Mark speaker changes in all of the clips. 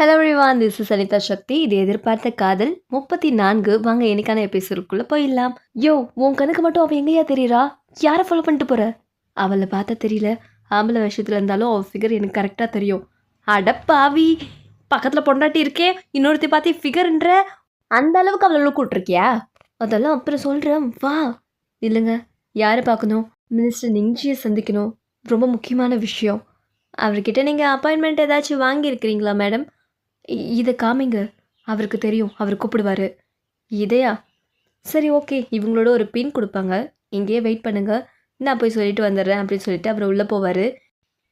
Speaker 1: Hello Rivan this is Anitha Shakthi இது எதிர்பார்த்த காதல் முப்பத்தி நான்கு. வாங்க எனக்கான எபிசோடுக்குள்ளே போயிடலாம். யோ உன் கணக்கு மட்டும் அவள் எங்கேயா தெரியுறா? யாரை ஃபாலோ பண்ணிட்டு போகிற அவளை பார்த்தா தெரியல. ஆம்பளை விஷயத்தில் இருந்தாலும் அவள் ஃபிகர் எனக்கு கரெக்டாக தெரியும். அடப்பாவி பக்கத்தில் பொண்டாட்டி இருக்கே இன்னொருத்தி பார்த்து ஃபிகர்ன்ற அந்த அளவுக்கு அவளை கூட்டிருக்கியா அதெல்லாம் அப்புறம் சொல்கிறேன் வா. இல்லைங்க யாரை பார்க்கணும்? மினிஸ்டர் நிஞ்சியை சந்திக்கணும். ரொம்ப முக்கியமான விஷயம். அவர்கிட்ட நீங்கள் அப்பாயின்மெண்ட் ஏதாச்சும் வாங்கியிருக்கிறீங்களா மேடம் இதை காமிங்க. அவருக்கு தெரியும். அவர் கூப்பிடுவாரு. இதையா? சரி ஓகே. இவங்களோட ஒரு பின் கொடுப்பாங்க. இங்கேயே வெயிட் பண்ணுங்க. நான் போய் சொல்லிட்டு வந்துடுறேன் அப்படின்னு சொல்லிட்டு அவர் உள்ளே போவார்.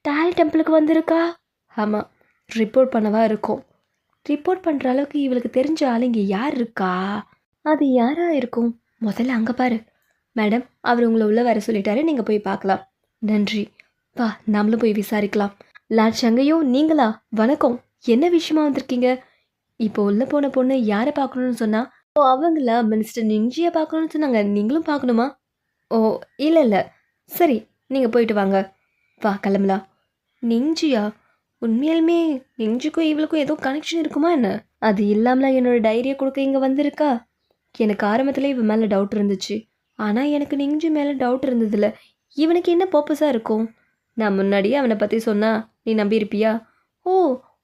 Speaker 1: டாலி டெம்பிளுக்கு வந்திருக்கா? ஆமாம் ரிப்போர்ட் பண்ணவா இருக்கும். ரிப்போர்ட் பண்ணுற அளவுக்கு இவளுக்கு தெரிஞ்ச ஆள் இங்கே யார் இருக்கா? அது யாராக இருக்கும்? முதல்ல அங்கே பாரு. மேடம் அவர் உங்களை உள்ளே வர சொல்லிட்டாரு. நீங்கள் போய் பார்க்கலாம். நன்றி. வா நம்மளும் போய் விசாரிக்கலாம். லாட் சங்கையும் நீங்களா? வணக்கம். என்ன விஷயமா வந்திருக்கீங்க? இப்போ உள்ளே போன பொண்ணு யாரை பார்க்கணும்னு சொன்னா? ஓ அவங்கள? மினிஸ்டர் நிஞ்சியை பார்க்கணும்னு சொன்னாங்க. நீங்களும் பார்க்கணுமா? ஓ இல்லை இல்லை. சரி நீங்கள் போயிட்டு வாங்க. வா கிளம்பலாம் நெஞ்சியா உண்மையாலுமே நெஞ்சுக்கும் இவளுக்கும் ஏதோ கனெக்ஷன் இருக்குமா என்ன? அது இல்லாமல் என்னோட டைரியை கொடுக்க இங்கே வந்திருக்கா? எனக்கு ஆரம்பத்தில் இவன் மேலே டவுட் இருந்துச்சு. ஆனால் எனக்கு நெஞ்சு மேலே டவுட் இருந்ததில்ல. இவனுக்கு என்ன பர்பஸாக இருக்கும்? நான் முன்னாடியே அவனை பற்றி சொன்னா நீ நம்பியிருப்பியா? ஓ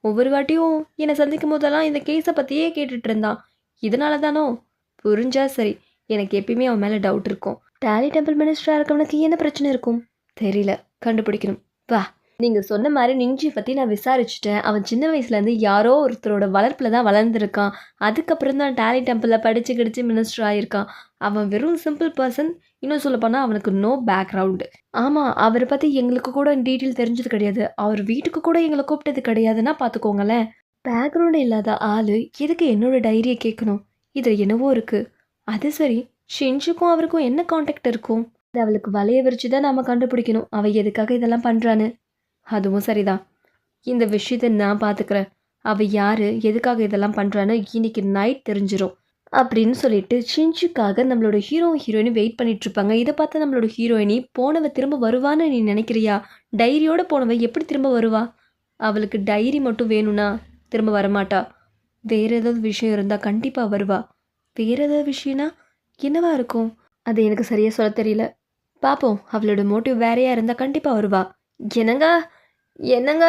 Speaker 1: ஒவ்வொரு வாட்டியும் என்னை சந்திக்கும் போதெல்லாம் இந்த கேஸை பற்றியே கேட்டுட்டு இருந்தான். இதனால தானோ? புரிஞ்சா சரி. எனக்கு எப்பயுமே அவன் மேலே டவுட் இருக்கும். டேலி டெம்பிள் மினிஸ்டராக இருக்கவனுக்கு என்ன பிரச்சனை இருக்கும்? தெரியல. கண்டுபிடிக்கணும். வா. நீங்கள் சொன்ன மாதிரி நிஞ்சி பற்றி நான் விசாரிச்சுட்டேன். அவன் சின்ன வயசுலேருந்து யாரோ ஒருத்தரோட வளர்ப்பில் தான் வளர்ந்துருக்கான். அதுக்கப்புறம் தான் டேலி டெம்பிளில் படித்து கிடிச்சு மினிஸ்டர் ஆகியிருக்கான் அவன் வெறும் சிம்பிள் பர்சன். இன்னும் சொல்லப்போனால் அவனுக்கு நோ பேக்ரவுண்டு. ஆமாம் அவரை பற்றி எங்களுக்கு கூட டீட்டெயில் தெரிஞ்சது கிடையாது. அவர் வீட்டுக்கு கூட எங்களை கூப்பிட்டது கிடையாதுன்னா பார்த்துக்கோங்களேன் பேக்ரவுண்டு இல்லாத ஆள் எதுக்கு என்னோட டைரியை கேட்கணும்? இதில் என்னவோ இருக்குது அது சரி ஷின்ஷுக்கும் அவருக்கும் என்ன காண்டாக்ட் இருக்கும்? அவளுக்கு வலைய விரிச்சு தான் நாம் கண்டுபிடிக்கணும். அவள் எதுக்காக இதெல்லாம் பண்ணுறான்னு அதுவும் சரிதான். இந்த விஷயத்தை நான் பார்த்துக்கிறேன் அவள் யார்? எதுக்காக இதெல்லாம் பண்ணுறான்னு இன்னைக்கு நைட் தெரிஞ்சிடும் அப்படின்னு சொல்லிட்டு ஷின்ஷுக்காக நம்மளோட ஹீரோ ஹீரோயினும் வெயிட் பண்ணிட்டு இருப்பாங்க. இதை பார்த்து நம்மளோட ஹீரோயினி போனவ திரும்ப வருவான்னு நீ நினைக்கிறியா? டைரியோட போனவ எப்படி திரும்ப வருவா? அவளுக்கு டைரி மட்டும் வேணும்னா திரும்ப வரமாட்டா. வேற ஏதாவது விஷயம் இருந்தால் கண்டிப்பாக வருவா. வேற ஏதாவது விஷயம்னா என்னவா இருக்கும்? அது எனக்கு சரியாக சொல்ல தெரியல. பார்ப்போம் அவளோட மோட்டிவ் வேறையாக இருந்தால் கண்டிப்பாக வருவா. என்னங்க? என்னங்க?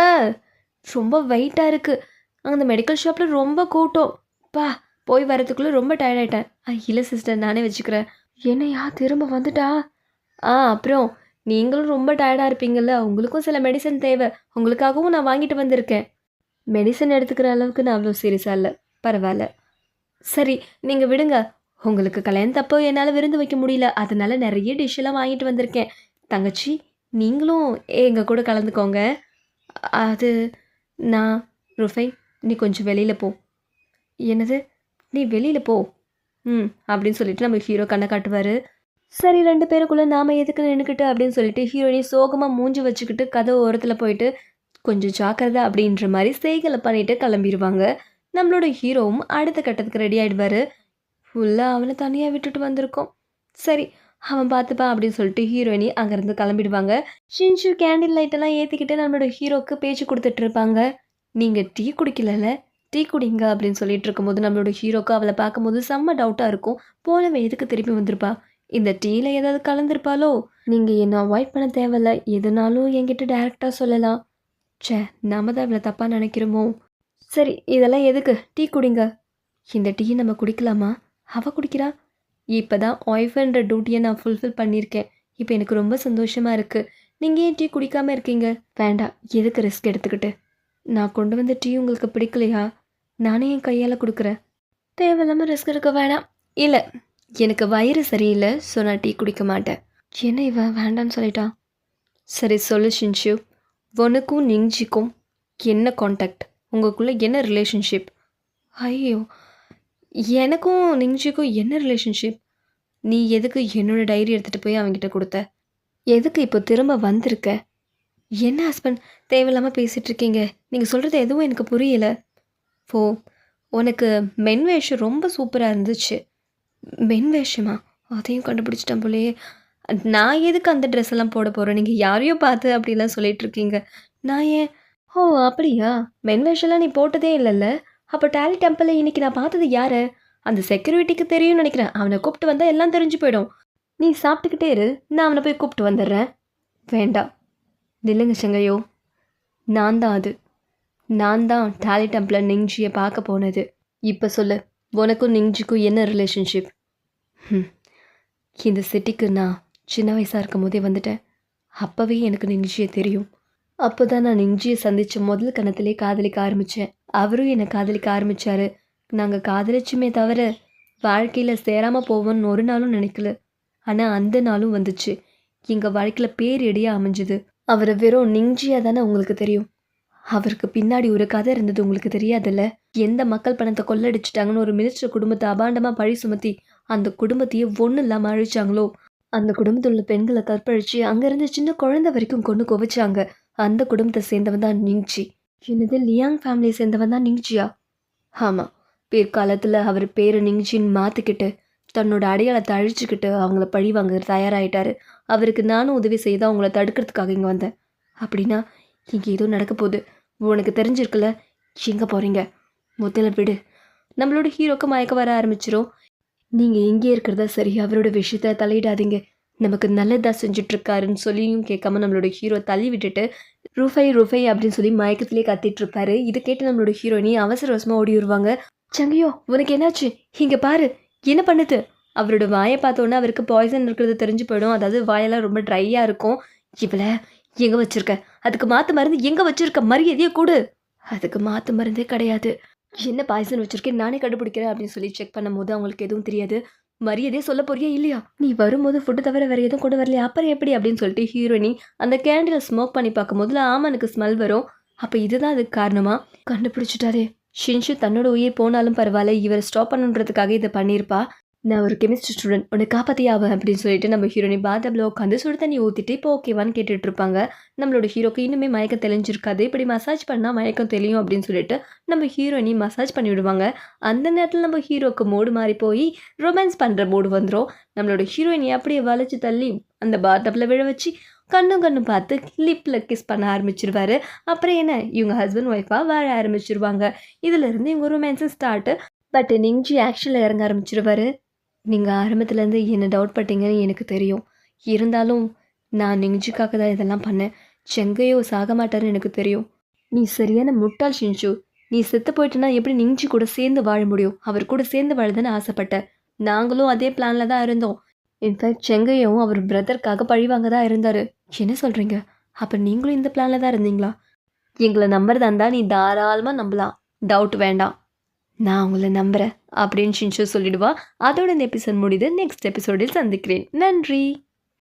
Speaker 1: ரொம்ப வெயிட்டாக இருக்குது அந்த மெடிக்கல் ஷாப்பில் ரொம்ப கூட்டம். பா போய் வரதுக்குள்ளே ரொம்ப டயர்ட் ஆகிட்டேன் ஆ இல்லை சிஸ்டர் நானே வச்சுக்கிறேன். என்னையா திரும்ப வந்துட்டா? ஆ அப்புறம் நீங்களும் ரொம்ப டயர்டாக இருப்பீங்கள்ல உங்களுக்கும் சில மெடிசன் தேவை. உங்களுக்காகவும் நான் வாங்கிட்டு வந்திருக்கேன். மெடிசன் எடுத்துக்கிற அளவுக்கு நான் அவ்வளோ சீரியஸாக இல்லை. பரவாயில்ல. சரி நீங்கள் விடுங்க. உங்களுக்கு கல்யாணத்தப்போ என்னால் விருந்து வைக்க முடியல. அதனால நிறைய டிஷ்ஷெல்லாம் வாங்கிட்டு வந்திருக்கேன். தங்கச்சி நீங்களும் எங்கள் கூட கலந்துக்கோங்க. அது நான் ருஃபை நீ கொஞ்சம் வெளியில் போ. என்னது? நீ வெளியில் போ. ம் அப்படின்னு சொல்லிட்டு நம்ம ஹீரோ கண்ணை காட்டுவார். சரி ரெண்டு பேருக்குள்ளே நாம் எதுக்கு நின்றுக்கிட்டு அப்படின்னு சொல்லிட்டு ஹீரோயினி சோகமாக மூஞ்சி வச்சுக்கிட்டு கதை ஓரத்தில் போயிட்டு கொஞ்சம் ஜாக்கிரதை அப்படின்ற மாதிரி செய்களை பண்ணிட்டு கிளம்பிடுவாங்க நம்மளோட ஹீரோவும் அடுத்த கட்டத்துக்கு ரெடி ஆகிடுவார் ஃபுல்லாக அவனை தனியாக விட்டுட்டு வந்திருக்கோம். சரி அவன் பார்த்துப்பான் அப்படின்னு சொல்லிட்டு ஹீரோயினி அங்கேருந்து கிளம்பிடுவாங்க. ஷின்ஷு கேண்டில் லைட்டெல்லாம் ஏற்றிக்கிட்டு நம்மளோட ஹீரோக்கு பேச்சு கொடுத்துட்டு இருப்பாங்க. நீங்கள் டீ குடிக்கலல்ல? டீ குடிங்க அப்படின்னு சொல்லிட்டு இருக்கும்போது நம்மளோட ஹீரோக்கு அவளை பார்க்கும்போது செம்ம டவுட்டாக இருக்கும். போனவன் எதுக்கு திருப்பி வந்திருப்பா? இந்த டீயில் ஏதாவது கலந்துருப்பாளோ? நீங்கள் என்ன அவாய்ட் பண்ண தேவையில்ல. எதுனாலும் என்கிட்ட டேரெக்டாக சொல்லலாம். ச்சே நாம தான் இவ்வளோ தப்பாக நினைக்கிறோமோ? சரி இதெல்லாம் எதுக்கு? டீ குடிங்க. இந்த டீ நம்ம குடிக்கலாமா? அவள் குடிக்கிறா? இப்போ தான் ஒய்ஃப்ன்ற டியூட்டியை நான் ஃபுல்ஃபில் பண்ணியிருக்கேன். இப்போ எனக்கு ரொம்ப சந்தோஷமாக இருக்குது நீங்கள் ஏன் டீ குடிக்காமல் இருக்கீங்க? வேண்டாம் எதுக்கு ரிஸ்க் எடுத்துக்கிட்டு? நான் கொண்டு வந்த டீ உங்களுக்கு பிடிக்கலையா? நானே என் கையால் கொடுக்குறேன். தேவையில்லாமல் ரிஸ்க் எடுக்க வேணாம். இல்லை எனக்கு வயிறு சரியில்லை ஸோ நான் டீ குடிக்க மாட்டேன். என்ன இவன் வேண்டான்னு சொல்லிட்டான் சரி சொல்லு ஷின்ஷு. உனக்கும் நிஞ்சிக்கும் என்ன காண்டாக்ட் உங்களுக்குள்ளே என்ன ரிலேஷன்ஷிப் ஐயோ எனக்கும் நிஞ்சிக்கும் என்ன ரிலேஷன்ஷிப் நீ எதுக்கு என்னோட டைரி எடுத்துகிட்டு போய் அவன்கிட்ட கொடுத்த? எதுக்கு இப்போ திரும்ப வந்திருக்க? என்ன ஹஸ்பண்ட் தேவையில்லாமல் பேசிகிட்டு இருக்கீங்க. நீங்கள் சொல்கிறது எதுவும் எனக்கு புரியல. ஓ உனக்கு மென் வேஷம் ரொம்ப சூப்பராக இருந்துச்சு. மென் வேஷமா? அதையும் கண்டுபிடிச்சிட்டேன் போலயே. நான் எதுக்கு அந்த ட்ரெஸ் எல்லாம் போட போகிறேன் நீங்கள் யாரையோ பார்த்து அப்படிலாம் சொல்லிகிட்ருக்கீங்க நான் ஏன்? ஓ அப்படியா? மென் வேஷம்லாம் நீ போட்டதே இல்லைல்ல? அப்போ டேலி டெம்பிளில் இன்னைக்கு நான் பார்த்தது யாரு? அந்த செக்யூரிட்டிக்கு தெரியும்னு நினைக்கிறேன். அவனை கூப்பிட்டு வந்தால் எல்லாம் தெரிஞ்சு போயிடும். நீ சாப்பிட்டுக்கிட்டே இரு. நான் அவனை போய் கூப்பிட்டு வந்துடுறேன். வேண்டாம். இல்லைங்க சங்கையோ. நான் தான் அது. நான் தான் டேலி டெம்பிளில் நிங்ஜியை பார்க்க போனது. இப்போ சொல்லு உனக்கும் நிங்ஜிக்கும் என்ன ரிலேஷன்ஷிப் ம் இந்த சிட்டிக்கு நான் சின்ன வயசாக இருக்கும் போதே வந்துட்டேன். அப்போவே எனக்கு நிங்ஜியை தெரியும். அப்போ தான் நான் இஞ்சியை சந்தித்த முதல் கணத்திலே காதலிக்க ஆரம்பித்தேன் அவரும் என்னை காதலிக்க ஆரம்பித்தார் நாங்கள் காதலிச்சுமே தவிர வாழ்க்கையில் சேராமல் போவோம்னு ஒரு நாளும் நினைக்கல. ஆனால் அந்த நாளும் வந்துச்சு. எங்கள் வாழ்க்கையில் பேரடியாக அமைஞ்சுது. அவரை வெறும் நெஞ்சியாக தானே உங்களுக்கு தெரியும். அவருக்கு பின்னாடி ஒரு கதை இருந்தது உங்களுக்கு தெரியாதுல்ல? எந்த மக்கள் பணத்தை கொள்ளடிச்சிட்டாங்கன்னு ஒரு மினிஸ்டர் குடும்பத்தை அபாண்டமாக பழி சுமத்தி அந்த குடும்பத்தையே ஒன்றும் இல்லாமல் அழிச்சாங்களோ? அந்த குடும்பத்தில் உள்ள பெண்களை கற்பழிச்சு அங்கேருந்து சின்ன குழந்தை வரைக்கும் கொண்டு குவிச்சாங்க. அந்த குடும்பத்தை சேர்ந்தவன் தான் நிங்ச்சி என்னது லியாங் ஃபேமிலியை சேர்ந்தவன் தான் நிங்ச்சியா ஆமாம் பிற்காலத்தில் அவர் பேரை நிங்ச்சின்னு மாற்றிக்கிட்டு தன்னோட அடையாளத்தை அழிச்சுக்கிட்டு அவங்கள பழி வாங்க தயாராகிட்டாரு அவருக்கு நானும் உதவி செய்து அவங்கள தடுக்கிறதுக்காக இங்கே வந்தேன். அப்படின்னா இங்கே ஏதோ நடக்க போகுது. உனக்கு தெரிஞ்சிருக்குல்ல எங்கே போகிறீங்க முதல்ல விடு. நம்மளோட ஹீரோக்கு மயக்க வர ஆரம்பிச்சிரும். நீங்கள் இங்கே இருக்கிறதா சரி அவரோட விஷயத்த தலையிடாதீங்க. நமக்கு நல்லதாக செஞ்சுட்ருக்காருன்னு சொல்லியும் கேட்காம நம்மளோட ஹீரோ தள்ளி விட்டுட்டு ரூஃபை ரூஃபை அப்படின்னு சொல்லி மயக்கத்திலே கத்திட்டுருப்பாரு இதை கேட்டு நம்மளோட ஹீரோயினி அவசர அவசரமாக ஓடி வருவாங்க. சங்கையோ உனக்கு என்னாச்சு? இங்கே பாரு என்ன பண்ணுது? அவரோட வாயை பார்த்தோன்னே அவருக்கு பாய்சன் இருக்கிறது தெரிஞ்சு போயிடும். அதாவது வாயெல்லாம் ரொம்ப ட்ரையாக இருக்கும். இவளை எங்கே வச்சுருக்க? அதுக்கு மாற்று மருந்து எங்கே வச்சிருக்க? மரியாதையே கூடு. அதுக்கு மாற்று மருந்தே கிடையாது. என்ன பாய்சன் வச்சுருக்கேன் நானே கண்டுபிடிக்கிறேன் அப்படின்னு சொல்லி செக் பண்ணும்போது அவங்களுக்கு எதுவும் தெரியாது. மரியாதையே சொல்ல போறியா இல்லையா? நீ வரும்போது ஃபுட்டு தவிர வேறு எதுவும் கொண்டு வரலையா? அப்புறம் எப்படி அப்படின்னு சொல்லிட்டு ஹீரோயினி அந்த கேண்டில் ஸ்மோக் பண்ணி பார்க்கும் போதுல எனக்கு ஸ்மெல் வரும். அப்போ இதுதான் அதுக்கு காரணமா? கண்டுபிடிச்சிட்டாரே ஷின்ஷு தன்னோட உயிர் போனாலும் பரவாயில்ல. இவரை ஸ்டாப் பண்ணுன்றதுக்காக இதை பண்ணியிருப்பா. நான் ஒரு கெமிஸ்ட்ரி ஸ்டூடெண்ட் உன்னை காப்பாத்தியே அப்படின்னு சொல்லிட்டு நம்ம ஹீரோனி பாதபில் உட்காந்து சுடு தண்ணி ஊற்றிட்டு இப்போ ஓகேவான்னு கேட்டுட்டு இருப்பாங்க. நம்மளோட ஹீரோக்கு இன்னுமே மயக்கம் தெளிஞ்சிருக்காது இப்படி மசாஜ் பண்ணால் மயக்கம் தெளியும் அப்படின்னு சொல்லிட்டு நம்ம ஹீரோயினி மசாஜ் பண்ணி விடுவாங்க. அந்த நேரத்தில் நம்ம ஹீரோக்கு மூடு மாறி போய் ரொமான்ஸ் பண்ணுற மூடு வந்துடும் நம்மளோட ஹீரோயினி அப்படியே வளைச்சி தள்ளி அந்த பாத்தப்பில் விழ வச்சு கண்ணும் கண்ணும் பார்த்து லிப்பில் கிஸ் பண்ண ஆரம்பிச்சிருவாரு. அப்புறம் என்ன? இவங்க ஹஸ்பண்ட் ஒய்ஃபாக வாழ ஆரம்பிச்சிருவாங்க. இதிலிருந்து இவங்க ரொமான்ஸும் ஸ்டார்ட்டு பட் நிங்ஜி ஆக்ஷனில் இறங்க ஆரம்பிச்சிருவாரு. நீங்கள் ஆரம்பத்துலேருந்து என்ன டவுட் பட்டீங்கன்னு எனக்கு தெரியும். இருந்தாலும் நான் நெஞ்சுக்காக தான் இதெல்லாம் பண்ணேன். செங்கையோ சாக மாட்டார்னு எனக்கு தெரியும். நீ சரியான முட்டாள் ஷின்ஷு நீ செத்து போயிட்டுனா எப்படி நெஞ்சு கூட சேர்ந்து வாழ முடியும்? அவர் கூட சேர்ந்து வாழதானே ஆசைப்பட்ட நாங்களும் அதே பிளானில் தான் இருந்தோம். இன்ஃபேக்ட் செங்கையும் அவர் பிரதருக்காக பழிவாங்க தான் இருந்தார். என்ன சொல்கிறீங்க அப்போ நீங்களும் இந்த பிளானில் தான் இருந்தீங்களா? எங்களை நம்புறதா இருந்தால் நீ தாராளமாக நம்பலாம். டவுட் வேண்டாம். நான் உங்களை நம்புகிறேன் அப்படின்னு ஷின்ஷு சொல்லிடுவா. அதோட இந்த எபிசோட் முடியுது நெக்ஸ்ட் எபிசோடில் சந்திக்கிறேன். நன்றி.